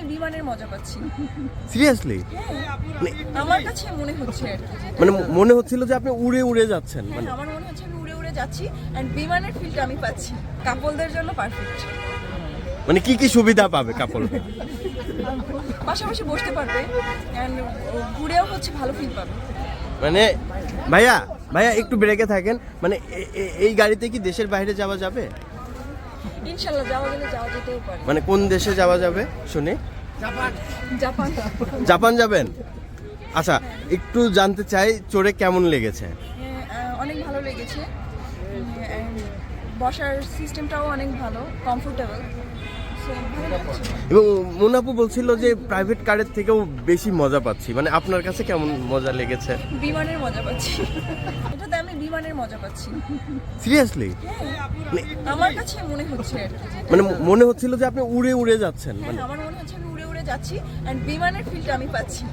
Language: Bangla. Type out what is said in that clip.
আমি বিমানের মজা পাচ্ছি সিরিয়াসলি? আমার কাছে মনে হচ্ছে। মানে মনে হচ্ছিল যে আপনি উড়ে উড়ে যাচ্ছেন হ্যাঁ, মানে আমার মনে হচ্ছে আমি উড়ে উড়ে যাচ্ছি অ্যান্ড বিমানের ফিলটা আমি পাচ্ছি। কাপলদের জন্য পারফেক্ট মানে কি কি সুবিধা পাবে কাপল? পাশাপাশি বসতে পারবে অ্যান্ড ঘুরেও হচ্ছে ভালো ফিল পাবে। মানে ভাইয়া ভাইয়া একটু ব্রেকে থাকেন। মানে এই গাড়িতে কি দেশের বাইরে যাওয়া যাবে? ইনশাল্লাহ যাওয়া গেলে যাওয়া যেতেও পারে। মানে কোন দেশে যাওয়া যাবে শুনি? জাপান। জাপান। যাবেন? আচ্ছা একটু জানতে চাই চড়ে কেমন লেগেছে? হ্যাঁ, অনেক ভালো লেগেছে। বসার সিস্টেমটাও অনেক ভালো কমফোর্টেবল এবং মুনাপু বলছিল যে প্রাইভেট কারের থেকেও বেশি মজা পাচ্ছি। মানে আপনার কাছে কেমন মজা লেগেছে? বিমানের মজা পাচ্ছি। এটাতে আমি বিমানের মজা পাচ্ছি। সিরিয়াসলি আমার কাছে মনে হচ্ছে। মানে মনে হচ্ছিল যে আপনি উড়ে উড়ে যাচ্ছেন। হ্যাঁ মানে আমার মনে হচ্ছে আমি উড়ে উড়ে যাচ্ছি অ্যান্ড বিমানের ফিলটা আমি পাচ্ছি।